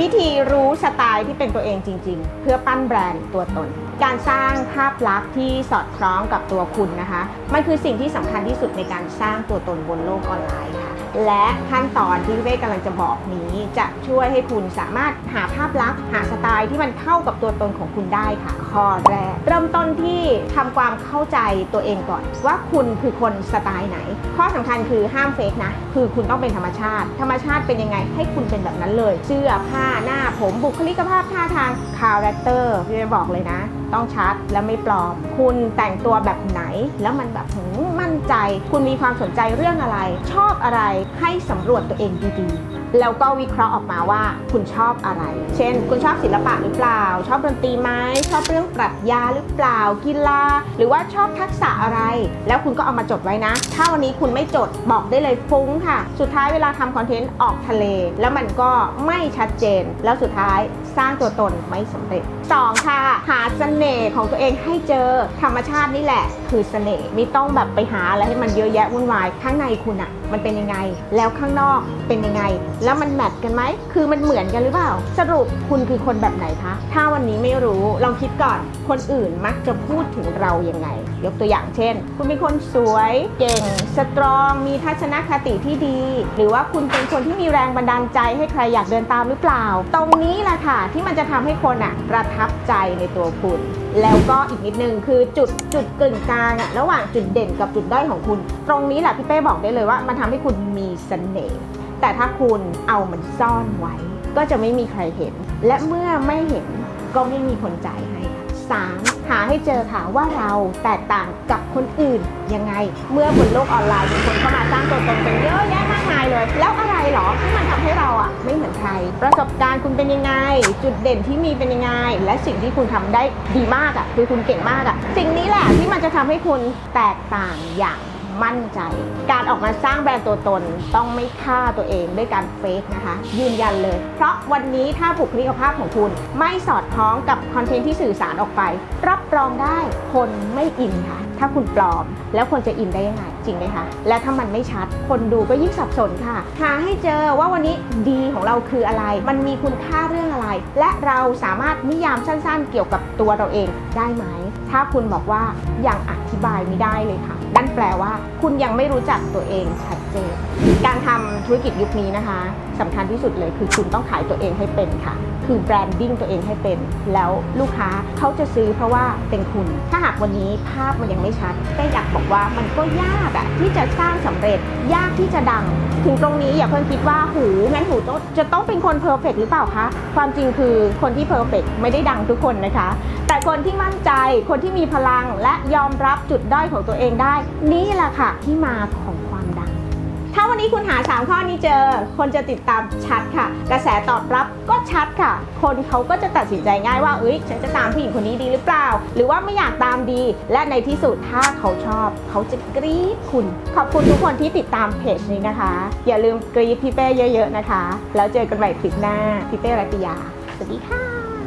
วิธีรู้สไตล์ที่เป็นตัวเองจริง ๆ เพื่อปั้นแบรนด์ตัวตน การสร้างภาพลักษณ์ที่สอดคล้องกับตัวคุณนะคะ มันคือสิ่งที่สำคัญที่สุดในการสร้างตัวตนบนโลกออนไลน์ค่ะ และขั้นตอนที่พี่เป้กำลังจะบอกนี้จะช่วยให้คุณสามารถหาภาพลักษณ์หาสไตล์ที่มันเข้ากับตัวตนของคุณได้ค่ะ ข้อแรก เริ่มต้นที่ทำความเข้าใจตัวเองก่อน ว่าคุณคือคนสไตล์ไหน ข้อสำคัญคือห้ามเฟกนะคือคุณต้องเป็นธรรมชาติ ธรรมชาติเป็นยังไงให้คุณเป็นแบบนั้นเลยเสื้อผ้าหน้าผมบุคลิกภาพท่าทางคาแรคเตอร์พี่เป้บอกเลยนะ ต้องชัดและไม่ปลอม คุณแต่งตัวแบบไหนแล้วมันแบบหืม มั่นใจ คุณมีความสนใจเรื่องอะไร ชอบอะไรให้สำรวจตัวเองดีๆ แล้วก็วิเคราะห์ออกมาว่าคุณชอบอะไร เช่น คุณชอบศิลปะหรือเปล่า ชอบดนตรีไหมชอบเรื่องปรัชญาหรือเปล่ากีฬาหรือว่าชอบทักษะอะไร แล้วคุณก็เอามาจดไว้นะ ถ้าวันนี้คุณไม่จดบอกได้เลยฟุ้งค่ะ สุดท้ายเวลาทำคอนเทนต์ออกทะเล แล้วมันก็ไม่ชัดเจน แล้วสุดท้ายสร้างตัวตนไม่สำเร็จ 2 ค่ะ หาเสน่ห์ของตัวเองให้เจอธรรมชาตินี่แหละ คือเสน่ห์ไม่ต้องแบบไปหาอะไรให้มันเยอะแยะวุ่นวายข้างในคุณอะมันเป็นยังไง แล้วข้างนอกเป็นยังไง แล้วมันแมทกันไหมคือมันเหมือนกันหรือเปล่า สรุปคุณคือคนแบบไหนคะถ้าวันนี้ไม่รู้ลองคิดก่อน คนอื่นมักจะพูดถึงเรายังไง ยกตัวอย่างเช่น คุณเป็นคนสวยเก่งสตรอง มีทัศนคติที่ดี หรือว่าคุณเป็นคนที่มีแรงบันดาลใจให้ใครอยากเดินตามหรือเปล่า ตรงนี้แหละค่ะที่มันจะทำให้คนอะประทับใจในตัวคุณแล้วก็อีกนิดนึงคือจุดจุดกึ่งกลางอะระหว่างจุดเด่นกับจุดด้อยของคุณ ตรงนี้แหละพี่เป้บอกได้เลยว่า มันทำให้คุณมีเสน่ห์แต่ถ้าคุณเอามันซ่อนไว้ ก็จะไม่มีใครเห็น และเมื่อไม่เห็นก็ไม่มีคนจ่ายให้สามหาให้เจอค่ะว่าเราแตกต่างกับคนอื่นยังไง เมื่อบนโลกออนไลน์มีคนเข้า ไม่เหมือนใครประสบการณ์คุณเป็นยังไง จุดเด่นที่มีเป็นยังไง และสิ่งที่คุณทำได้ดีมากอะคือคุณเก่งมากอะ สิ่งนี้แหละที่มันจะทำให้คุณแตกต่างอย่าง มั่นใจ การออกมาสร้างแบรนด์ตัวตนต้องไม่ฆ่าตัวเองด้วยการเฟกนะคะ ยืนยันเลย เพราะวันนี้ถ้าบุคลิกภาพของคุณไม่สอดคล้องกับคอนเทนต์ที่สื่อสารออกไป รับรองได้คนไม่อินค่ะ ถ้าคุณปลอม แล้วคนจะอินได้ยังไงจริงไหมคะ และถ้ามันไม่ชัด คนดูก็ยิ่งสับสนค่ะ หาให้เจอว่าวันนี้ดีของเราคืออะไร มันมีคุณค่าเรื่องอะไร และเราสามารถนิยามสั้นๆ เกี่ยวกับตัวเราเองได้ไหม ถ้าคุณบอกว่ายังอธิบายไม่ได้เลยค่ะ นั่นแปลว่า คุณยังไม่รู้จักตัวเองชัดเจน การทำธุรกิจยุคนี้นะคะสำคัญที่สุดเลยคือคุณต้องขายตัวเองให้เป็นค่ะ คือแบรนดิ้งตัวเองให้เป็น แล้วลูกค้าเขาจะซื้อเพราะว่าเป็นคุณ ถ้าหากวันนี้ภาพมันยังไม่ชัดก็อยากบอกว่ามันก็ยากอะที่จะสร้างสำเร็จ ยากที่จะดัง ถึงตรงนี้อย่าเพิ่งคิดว่าหูงั้นหูต้องจะต้องเป็นคนเพอร์เฟกหรือเปล่าคะ ความจริงคือคนที่เพอร์เฟกไม่ได้ดังทุกคนนะคะ แต่คนที่มั่นใจ คนที่มีพลังและยอมรับจุดด้อยของตัวเองได้นี่แหละค่ะที่มาของความดัง ถ้าวันนี้คุณหา 3 ข้อนี้เจอ คนจะติดตามชัดค่ะ กระแสตอบรับก็ชัดค่ะ คนเขาก็จะตัดสินใจง่ายว่าเอ้ยฉันจะตามผู้หญิงคนนี้ดีหรือเปล่า หรือว่าไม่อยากตามดี และในที่สุดถ้าเขาชอบ เขาจะกรี๊ดคุณ ขอบคุณทุกคนที่ติดตามเพจนี้นะคะ อย่าลืมกรี๊ดพี่เป้เยอะ ๆนะคะ แล้วเจอกันใหม่คลิปหน้าพี่เป้รัตยาสวัสดีค่ะ